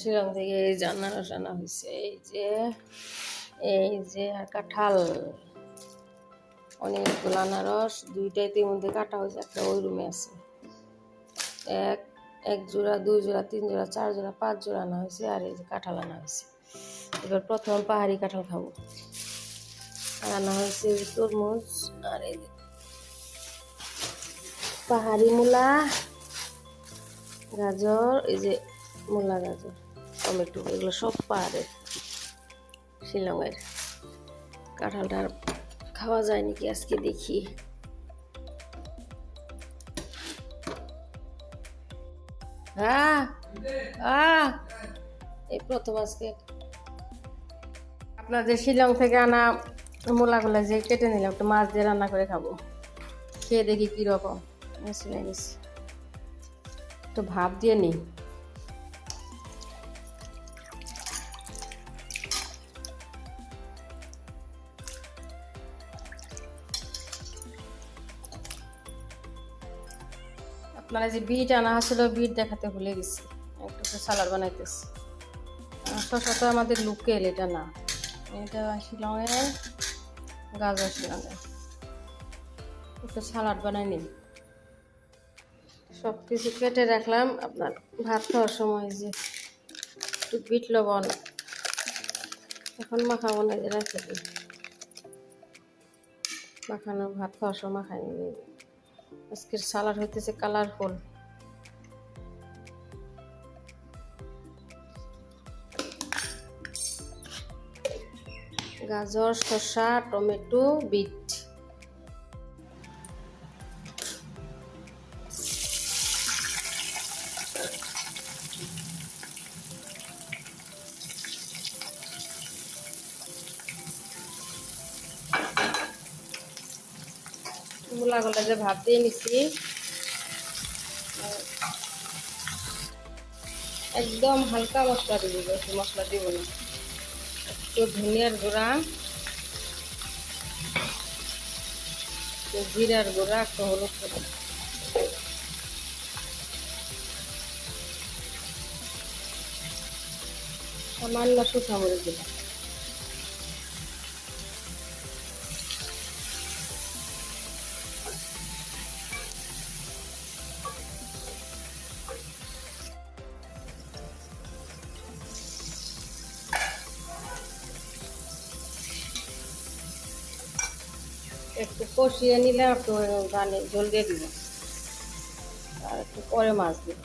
শিলং থেকে এই আনারস আনা হয়েছে এই যে এই যে কাঁঠাল অনেকগুলো আনারস দুইটাই তিন মধ্যে কাটা হয়েছে একটা ওই রুমে আছে। এক এক জোড়া, দুই জোড়া, তিন জোড়া, চার জোড়া, পাঁচ জোড়া আনা হয়েছে আর এই যে কাঁঠাল আনা হয়েছে এবার প্রথম পাহাড়ি কাঁঠাল খাব। আর আনা হয়েছে তরমুজ, আর এই পাহাড়ি মূলা, গাজর, এই যে মূলা গাজর। টমেটো এগুলো সব পাহাড়ের শিলংয়ের কাঁঠালটা খাওয়া যায় নাকি আজকে দেখি। হ্যাঁ এই প্রথম আজকে। আপনাদের শিলং থেকে আনা মূলাগুলো যে কেটে নিলাম, একটু মাছ দিয়ে রান্না করে খাব। খেয়ে দেখি কীরকম। একটু ভাপ দিয়ে নিই। আপনারা যে বিট আনা হয়েছিল, বিট দেখাতে ভুলে গেছি। একটু সালাড বানাইতেছি। তো আমাদের লোকেল এটা না। এটা শিলংয়ের গাজর শিলংয়ের। একটু সালাড বানাই নিই। সব কিছু কেটে রাখলাম। আপনার ভাত খাওয়ার সময় যে একটু বিট লবণ। এখন মাখাবো না যে রেখে মাখানো ভাত খাওয়ার সময় মাখাই নিই। আজকের সালাড হইতেছে কালারফুল। গাজর শসা টমেটো বিট। মূলাগুলো যে ভাত দিয়ে নিছি। একদম হালকা মশলা দিব মশলা দিব না। একটু ধনিয়ার গুঁড়া, একটু জিরার গুঁড়া, একটু হলুদ গুঁড়া। সামান্য শুকনো দিলাম। একটু কষিয়ে নিলে একটু জল দিয়ে দিব। আর একটু পরে মাছ দিব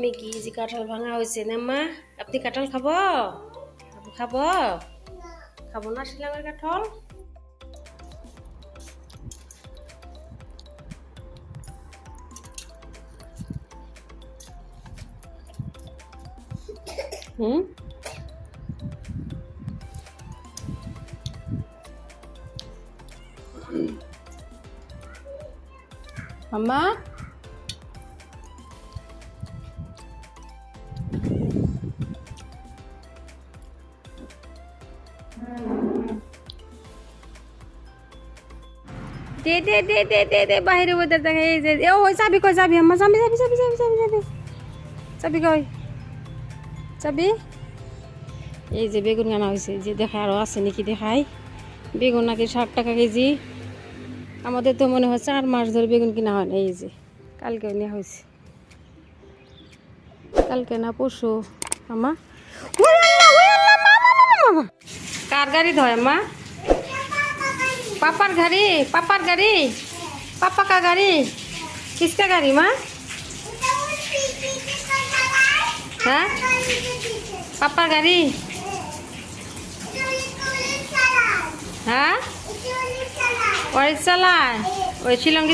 মেগি যে কাঁঠাল ভাঙা হয়েছে না মা আপনি কাঁঠাল খাব? খাব? খাব না শিলামের কাঁঠাল? হুম? মামা দে দে দে দে দে দে বাইরে ওদের দেখা এই যে ও ওই চাবি কই যাবি আম্মা যাবি যাবি যাবি যাবি যাবি যাবি চাবি কই? চাবি? এই যে বেগুন আনা হয়েছে যে দেখায় আরও আছে নাকি দেখাই। বেগুন নাকি ষাট টাকা কেজি। আমাদের তো মনে হয় চার মাস ধরে বেগুন কিনা হয় না, এই যে কালকে নেওয়া হয়েছে কালকে না পরশু আমা কার গাড়ি ধয় মা? পাপার গাড়ি পাপার গাড়ি? পাপা কা গাড়ি? কিসকা গাড়ি, মা? হ্যাঁ? পাপার গাড়ি? হ্যাঁ? ওই চালায়। ওই শিলং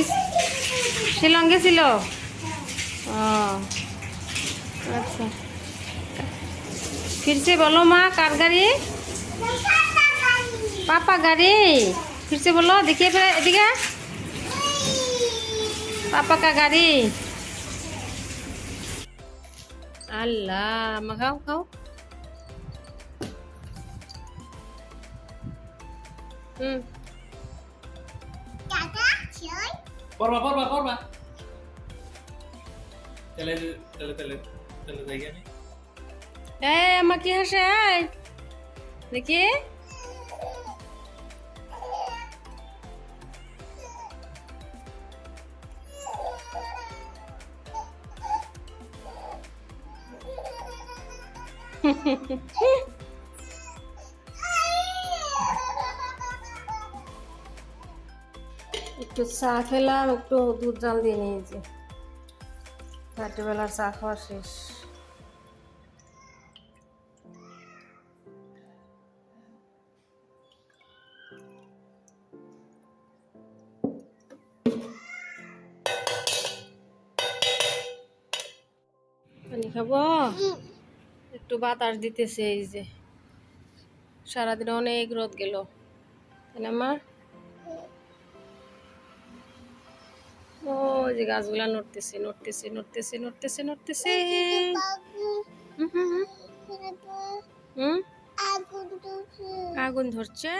শিলং গেছিল ও আচ্ছা। ফিরছে বলো মা, কার গাড়ি? पापा गाड़ी फिर से बोलो देखिए फिर देखिए पापा का गाड़ी अल्लाह मगाओ खाओ हम्म পড়বা পড়বা পড়বা তাহলে তাহলে তাহলে তাহলে যাই আমি এ আমাকে হাসায় দেখি একটু চা খেলাম একটু দুধ জাল দিয়ে নিয়েছি। রাত্রিবেলার চা খাওয়া শেষ। খাব একটু বাতাস দিতেছে এই যে। সারাদিন অনেক রোদ গেল। তাই না মা? ও যে গাছগুলা নড়তেছে নড়তেছে নড়তেছে নড়তেছে নড়তেছে। আগুন ধরছে?